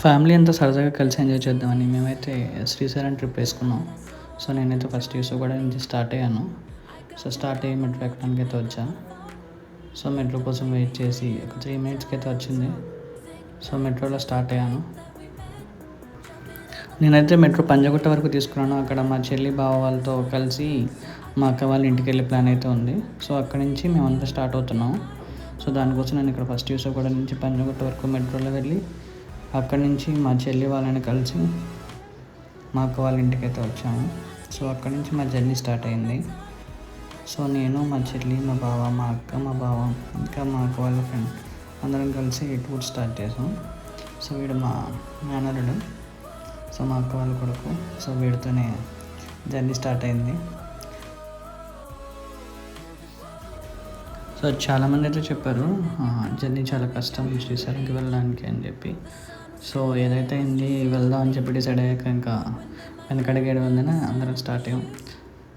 Family అంతా సరదాగా కలిసి ఎంజాయ్ చేద్దామని మేమైతే శ్రీశైలం ట్రిప్ వేసుకున్నాం. సో నేనైతే ఫస్ట్ కూడా నుంచి స్టార్ట్ అయ్యాను. సో స్టార్ట్ అయ్యి మెట్రో ఎక్కడానికి అయితే వచ్చా. సో మెట్రో కోసం వెయిట్ చేసి ఒక త్రీ మినిట్స్కి అయితే వచ్చింది. సో మెట్రోలో స్టార్ట్ అయ్యాను. నేనైతే మెట్రో పంజగుట్ట వరకు తీసుకున్నాను. అక్కడ మా చెల్లి బావ వాళ్ళతో కలిసి మా అక్క వాళ్ళ ఇంటికి వెళ్ళే ప్లాన్ అయితే ఉంది. సో అక్కడి నుంచి మేమంతా స్టార్ట్ అవుతున్నాం. సో దానికోసం నేను ఇక్కడ ఫస్ట్ యూస్ కూడా నుంచి పంజగుట్ట వరకు మెట్రోలో వెళ్ళి అక్కడి నుంచి మా చెల్లి వాళ్ళని కలిసి మా అక్క వాళ్ళ ఇంటికి అయితే వచ్చాము. సో అక్కడి నుంచి మా జర్నీ స్టార్ట్ అయింది. సో నేను మా చెల్లి మా బావ మా అక్క మా బావ ఇంకా మా అక్క వాళ్ళ ఫ్రెండ్ అందరం కలిసి టూర్ స్టార్ట్ చేసాం. సో వీడు మా మేనరుడు సో మా అక్క వాళ్ళ కొడుకు. సో వీడితోనే జర్నీ స్టార్ట్ అయింది. సో చాలామంది అయితే చెప్పారు జర్నీ చాలా కష్టం శ్రీశైలంకి వెళ్ళడానికి అని చెప్పి. సో ఏదైతే అయింది వెళ్దాం అని చెప్పి డిసైడ్ అయ్యాక ఇంకా వెనకడిగేయడం వందన అందరం స్టార్ట్ అయ్యాం.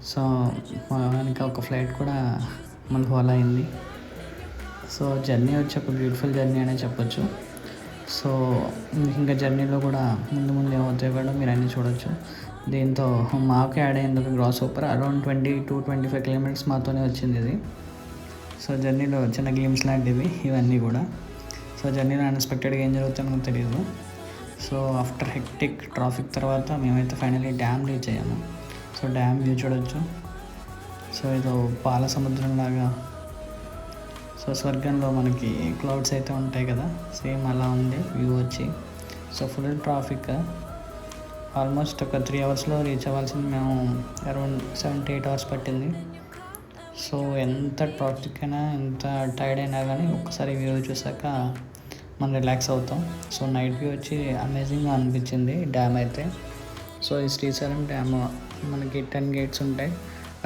సో వెనక ఒక ఫ్లైట్ కూడా మళ్ళీ ఫాలో అయింది. సో జర్నీ వచ్చి ఒక బ్యూటిఫుల్ జర్నీ అనే చెప్పొచ్చు. సో ఇంకా జర్నీలో కూడా ముందు ముందు ఏమవుతాయో కూడా మీరు అన్నీ చూడొచ్చు. దీంతో మాకు యాడ్ అయింది ఒక grasshopper around twenty two twenty five kilometres మాతోనే వచ్చింది ఇది. సో జర్నీలో చిన్న గేమ్స్ లాంటివి ఇవన్నీ కూడా. సో జర్నీలో అన్ఎక్స్పెక్టెడ్గా ఏం జరుగుతుందో తెలియదు సో ఆఫ్టర్ హెక్టిక్ ట్రాఫిక్ తర్వాత మేమైతే ఫైనలీ డ్యామ్ రీచ్ అయ్యాము సో డ్యామ్ వ్యూ చూడొచ్చు. సో ఇదో పాల సముద్రం లాగా. సో స్వర్గంలో మనకి క్లౌడ్స్ అయితే ఉంటాయి కదా సేమ్ అలా ఉంది వ్యూ వచ్చి. సో ఫుల్ ట్రాఫిక్ ఆల్మోస్ట్ ఒక త్రీ అవర్స్లో రీచ్ అవ్వాల్సింది మేము అరౌండ్ సెవెంటీ ఎయిట్ అవర్స్ పట్టింది. సో ఎంత ట్రాఫిక్ అయినా ఎంత టైర్డ్ అయినా కానీ ఒక్కసారి వ్యూ చూసాక మనం రిలాక్స్ అవుతాం. సో నైట్ వ్యూ వచ్చి అమేజింగ్గా అనిపించింది. డ్యామ్ అయితే. సో ఈ శ్రీశైలం డ్యామ్ మనకి టెన్ గేట్స్ ఉంటాయి.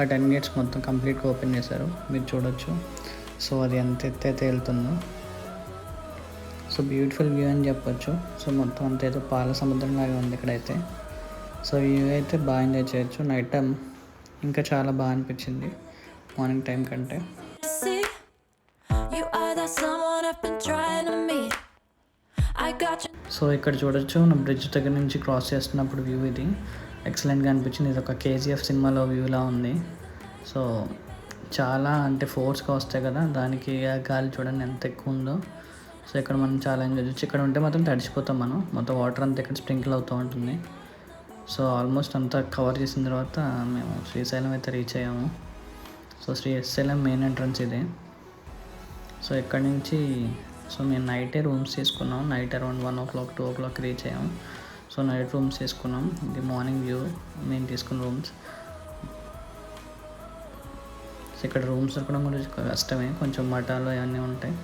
ఆ టెన్ గేట్స్ మొత్తం కంప్లీట్గా ఓపెన్ చేశారు. మీరు చూడొచ్చు. సో అది ఎంత ఎత్తే తేలుతుందో సో బ్యూటిఫుల్ వ్యూ అని చెప్పొచ్చు. సో మొత్తం అంత ఏదో పాల సముద్రం లాగా ఉంది ఇక్కడైతే. సో వ్యూ అయితే బాగా ఎంజాయ్ చేయొచ్చు. నైట్ టైం ఇంకా చాలా బాగా అనిపించింది. మార్నింగ్ టైం కంటే. సో ఇక్కడ చూడొచ్చు నా బ్రిడ్జ్ దగ్గర నుంచి క్రాస్ చేస్తున్నప్పుడు వ్యూ ఇది. ఎక్సలెంట్గా అనిపించింది. ఇది ఒక కేజీఎఫ్ సినిమాలో వ్యూలా ఉంది. సో చాలా అంటే ఫోర్స్గా వస్తాయి కదా దానికి గాలి చూడండి ఎంత ఎక్కువ ఉందో. సో ఇక్కడ మనం చాలా ఎంజాయ్ చేయొచ్చు. ఇక్కడ ఉంటే మాత్రం తడిచిపోతాం మనం. మొత్తం వాటర్ అంతా ఇక్కడ స్ప్రింకిల్ అవుతూ ఉంటుంది. సో ఆల్మోస్ట్ అంతా కవర్ చేసిన తర్వాత మేము శ్రీశైలం అయితే రీచ్ అయ్యాము. సో శ్రీశైలం మెయిన్ ఎంట్రన్స్ ఇదే. సో ఇక్కడ నుంచి సో మేము నైటే రూమ్స్ తీసుకున్నాం night around one o'clock two o'clock reach అయ్యాం. సో నైట్ రూమ్స్ తీసుకున్నాం ఇది మార్నింగ్ వ్యూ. మేము తీసుకున్న రూమ్స్. సో ఇక్కడ రూమ్స్ దొరకడం కూడా కష్టమే. కొంచెం మఠాలు అవన్నీ ఉంటాయి.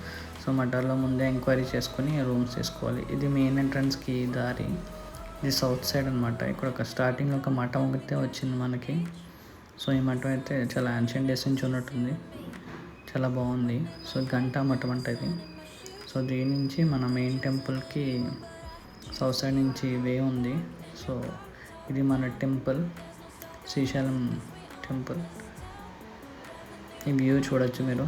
సో మఠాల్లో ముందే ఎంక్వైరీ చేసుకుని రూమ్స్ తీసుకోవాలి. ఇది మెయిన్ ఎంట్రన్స్కి దారి. ఇది సౌత్ సైడ్ అనమాట ఇక్కడ ఒక స్టార్టింగ్ ఒక మఠం అయితే వచ్చింది మనకి. సో ఈ మఠం అయితే చాలా యాన్షియన్ డేస్ నుంచి ఉన్నట్టుంది. చాలా బాగుంది. సో గంటా మఠం అంటే ఇది. సో దీని నుంచి మన మెయిన్ టెంపుల్కి సౌత్ సైడ్ నుంచి వే ఉంది. సో ఇది మన టెంపుల్ శ్రీశైలం టెంపుల్ ఈ వ్యూ చూడొచ్చు మీరు.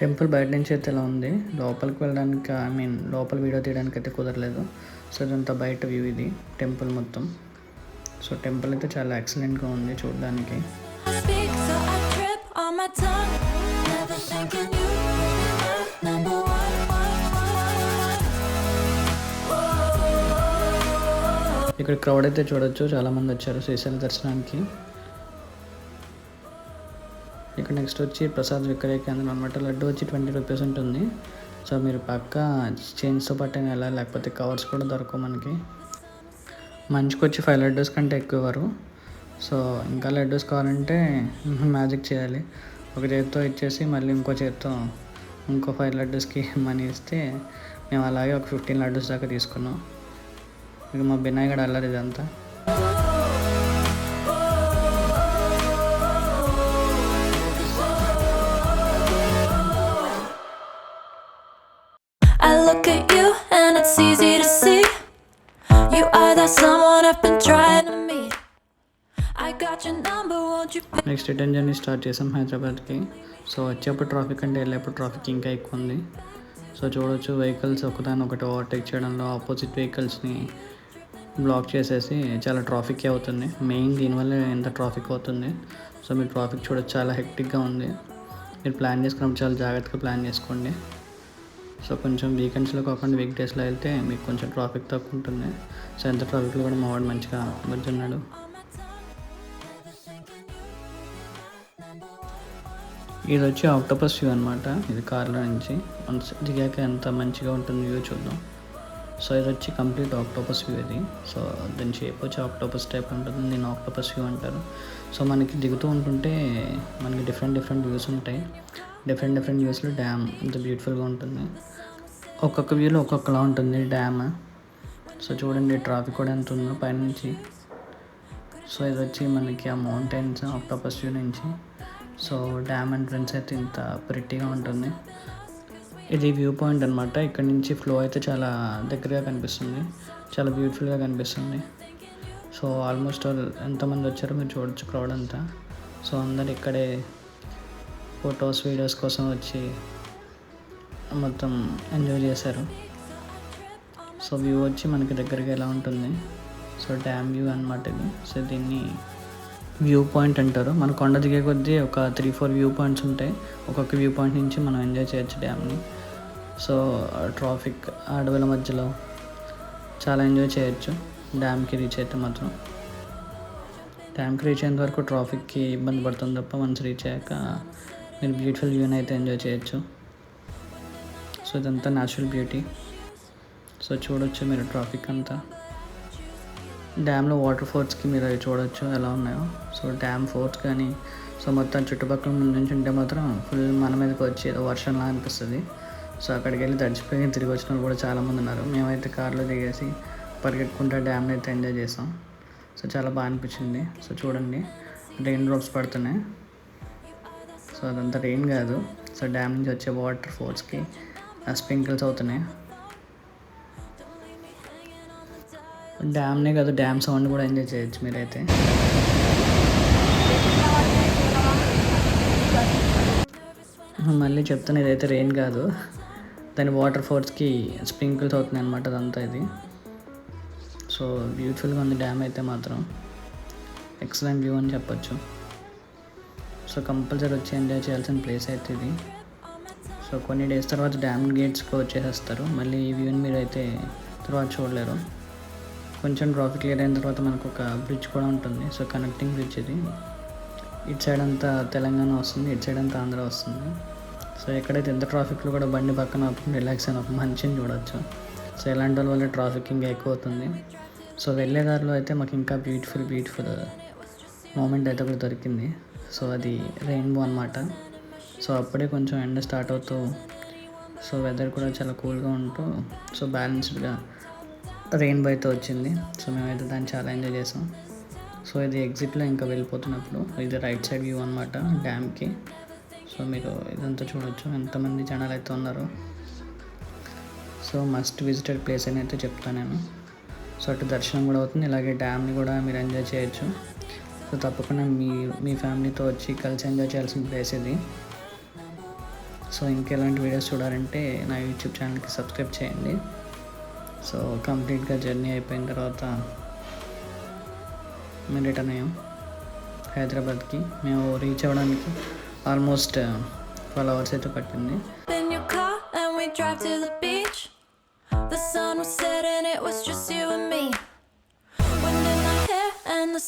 టెంపుల్ బయట నుంచి అయితే ఇలా ఉంది? లోపలికి వెళ్ళడానికి ఐ మీన్ లోపల వీడియో తీయడానికి అయితే కుదరలేదు. సో ఇదంతా బయట వ్యూ ఇది టెంపుల్ మొత్తం. సో టెంపుల్ అయితే చాలా ఎక్సలెంట్గా ఉంది చూడడానికి. ఇక్కడ క్రౌడ్ అయితే చూడొచ్చు. చాలామంది వచ్చారు శ్రీశైల దర్శనానికి. ఇక్కడ నెక్స్ట్ వచ్చి ప్రసాద్ విక్రయ కేంద్రం అనమాట లడ్డు వచ్చి ట్వంటీ రూపీస్ ఉంటుంది. సో మీరు పక్క చేంజ్తో పాటు ఎలా లేకపోతే కవర్స్ కూడా దొరకవు మనకి. మంచికి వచ్చి ఫైవ్ లడ్డూస్ కంటే ఎక్కువ ఇవ్వరు. సో ఇంకా లడ్డూస్ కావాలంటే మ్యాజిక్ చేయాలి. ఒక చేతితో ఇచ్చేసి మళ్ళీ ఇంకో చేతితో ఇంకో ఫైవ్ లడ్డూస్కి మనీ ఇస్తే మేము అలాగే ఒక ఫిఫ్టీన్ లడ్డూస్ దాకా తీసుకున్నాం. ఇక మా బినాయ్ గడ అల్లరి ఇదంతా I look at you and it's easy to see. You are that someone I've been trying to meet. I got your number, won't you pick next return journey start చేసాం హైదరాబాద్కి సో వచ్చేప్పుడు ట్రాఫిక్ అంటే వెళ్ళేప్పుడు traffic ఇంకా ఎక్కువ ఉంది so చూడొచ్చు vehicles ఒకదాని ఒకటి ఓవర్టేక్ చేయడంలో ఆపోజిట్ వెహికల్స్ని బ్లాక్ చేసేసి చాలా ట్రాఫిక్ అవుతుంది. మెయిన్ దీనివల్ల ఎంత ట్రాఫిక్ అవుతుంది. సో మీరు ట్రాఫిక్ చూడొచ్చు. చాలా హెక్టిక్గా ఉంది. మీరు ప్లాన్ చేసుకున్నప్పుడు చాలా జాగ్రత్తగా ప్లాన్ చేసుకోండి. సో కొంచెం వీకెండ్స్లో కాకుండా వీక్ డేస్లో వెళ్తే మీకు కొంచెం ట్రాఫిక్ తక్కువ ఉంటుంది. సో ఎంత ట్రాఫిక్లో కూడా మా వాడు మంచిగా బజ్జున్నాడు ఇది వచ్చి ఆక్టోపస్ వ్యూ అనమాట ఇది కార్లో నుంచి. దిగాక ఎంత మంచిగా ఉంటుంది వ్యూ చూద్దాం. సో ఇది వచ్చి కంప్లీట్ ఆక్టోపస్ వ్యూ ఇది. సో దీని షేప్ వచ్చి ఆక్టోపస్ టైప్ ఉంటుంది దీన్ని ఆక్టోపస్ వ్యూ అంటారు. సో మనకి దిగుతూ ఉంటుంటే మనకి డిఫరెంట్ డిఫరెంట్ వ్యూస్ ఉంటాయి. డిఫరెంట్ డిఫరెంట్ వ్యూస్లో డ్యామ్ ఇంత బ్యూటిఫుల్గా ఉంటుంది. ఒక్కొక్క వ్యూలో ఒక్కొక్కలా ఉంటుంది డ్యామ్ సో చూడండి ట్రాఫిక్ కూడా ఎంత ఉందో పైనుంచి. సో ఇది వచ్చి మనకి ఆ మౌంటైన్స్ ఆక్టోపస్ వ్యూ నుంచి. సో డ్యామ్ ఎంట్రన్స్ అయితే ఇంత ప్రిట్టిగా ఉంటుంది. ఇది వ్యూ పాయింట్ అనమాట ఇక్కడ నుంచి ఫ్లో అయితే చాలా దగ్గరగా కనిపిస్తుంది. చాలా బ్యూటిఫుల్గా కనిపిస్తుంది. సో ఆల్మోస్ట్ ఆల్ ఎంతమంది వచ్చారో మీరు చూడొచ్చు క్రౌడ్ అంతా. సో అందరు ఇక్కడే ఫొటోస్ వీడియోస్ కోసం వచ్చి మొత్తం ఎంజాయ్ చేశారు. సో వ్యూ వచ్చి మనకి దగ్గరగా ఎలా ఉంటుంది? సో డ్యామ్ వ్యూ అనమాట ఇది. సో దీన్ని వ్యూ పాయింట్ అంటారు. మన కొండ దిగే కొద్దీ ఒక త్రీ ఫోర్ వ్యూ పాయింట్స్ ఉంటాయి. ఒక్కొక్క వ్యూ పాయింట్ నుంచి మనం ఎంజాయ్ చేయొచ్చు డ్యామ్ని. సో ట్రాఫిక్ అడవుల మధ్యలో చాలా ఎంజాయ్ చేయొచ్చు. డ్యామ్కి రీచ్ అయితే మాత్రం. డ్యామ్కి రీచ్ అయ్యేంత వరకు ట్రాఫిక్కి ఇబ్బంది పడుతుంది తప్ప మనసు రీచ్ అయ్యాక మీరు బ్యూటిఫుల్ వ్యూని అయితే ఎంజాయ్ చేయొచ్చు. సో ఇదంతా న్యాచురల్ బ్యూటీ సో చూడొచ్చు మీరు ట్రాఫిక్ అంతా. డ్యామ్లో వాటర్ ఫోర్స్కి మీరు అవి చూడొచ్చు ఎలా ఉన్నాయో. సో డ్యామ్ ఫోర్స్ కానీ సో మొత్తం చుట్టుపక్కల నుంచి ఉంటే మాత్రం ఫుల్ మన మీదకి వచ్చి ఏదో వర్షంలా అనిపిస్తుంది. సో అక్కడికి వెళ్ళి తడిచిపోయి తిరిగి వచ్చిన వాళ్ళు కూడా చాలామంది ఉన్నారు. మేమైతే కార్లో దిగేసి పరిగెట్టుకుంటా డ్యామ్ని అయితే ఎంజాయ్ చేసాం. సో చాలా బాగా అనిపించింది. సో చూడండి రెయిన్ డ్రాప్స్ పడుతున్నాయి. సో అదంతా రెయిన్ కాదు. సో డ్యామ్ నుంచి వచ్చే వాటర్ ఫోర్స్కి స్ప్రింకిల్స్ అవుతున్నాయి. డ్యామ్నే కాదు డ్యామ్ సౌండ్ కూడా ఎంజాయ్ చేయొచ్చు మీరైతే. మళ్ళీ చెప్తాను ఇదైతే రెయిన్ కాదు దాని వాటర్ ఫోర్స్కి స్ప్రింకిల్స్ అవుతున్నాయి అనమాట అదంతా ఇది. సో బ్యూటిఫుల్గా ఉంది డ్యామ్ అయితే మాత్రం. ఎక్సలెంట్ వ్యూ అని చెప్పొచ్చు. సో కంపల్సరీ వచ్చి ఎంజాయ్ చేయాల్సిన ప్లేస్ అయితే ఇది. సో కొన్ని డేస్ తర్వాత డ్యామ్ గేట్స్కి వచ్చేసేస్తారు. మళ్ళీ ఈ వ్యూని మీరు అయితే తర్వాత చూడలేరు. కొంచెం ట్రాఫిక్ క్లియర్ అయిన తర్వాత మనకు ఒక బ్రిడ్జ్ కూడా ఉంటుంది. సో కనెక్టింగ్ బ్రిడ్జ్ ఇది. ఇటు సైడ్ అంతా తెలంగాణ వస్తుంది ఇటు సైడ్ అంతా ఆంధ్ర వస్తుంది. సో ఎక్కడైతే ఎంత ట్రాఫిక్లో కూడా బండి పక్కన ఆపుకుని రిలాక్స్ అయిన ఒక మంచిని చూడొచ్చు. సో ఇలాంటి వాళ్ళ వల్ల ట్రాఫిక్ ఇంకా ఎక్కువ అవుతుంది. సో వెళ్ళే దారిలో అయితే మాకు ఇంకా బ్యూటిఫుల్ బ్యూటిఫుల్ మూమెంట్ అయితే ఒకటి దొరికింది. సో అది రెయిన్బో అనమాట సో అప్పుడే కొంచెం ఎండ స్టార్ట్ అవుతూ సో వెదర్ కూడా చాలా కూల్గా ఉంటూ సో బ్యాలెన్స్డ్గా రెయిన్బో అయితే వచ్చింది. సో మేమైతే దాన్ని చాలా ఎంజాయ్ చేసాం. సో ఇది ఎగ్జిట్లో ఇంకా వెళ్ళిపోతున్నప్పుడు ఇది రైట్ సైడ్ వ్యూ అనమాట డ్యామ్కి సో మీరు ఇదంతా చూడొచ్చు. ఎంతమంది జనాలు అయితే ఉన్నారు. సో మస్ట్ విజిటెడ్ ప్లేస్ అని అయితే చెప్తాను నేను. సో అటు దర్శనం కూడా అవుతుంది. ఇలాగే డ్యామ్ని కూడా మీరు ఎంజాయ్ చేయొచ్చు. సో తప్పకుండా మీ మీ ఫ్యామిలీతో వచ్చి కలిసి ఎంజాయ్ చేయాల్సిన ప్లేస్ ఇది. సో ఇంకెలాంటి వీడియోస్ చూడాలంటే నా యూట్యూబ్ ఛానల్కి సబ్స్క్రైబ్ చేయండి. సో కంప్లీట్గా జర్నీ అయిపోయిన తర్వాత మేము రిటర్న్ అయ్యాం. హైదరాబాద్కి. మేము రీచ్ అవ్వడానికి ఆల్మోస్ట్ ట్వెల్వ్ అవర్స్ అయితే పట్టింది in your car and we drive to the beach. The sun was setting, it was just you and me. Wind in my hair and the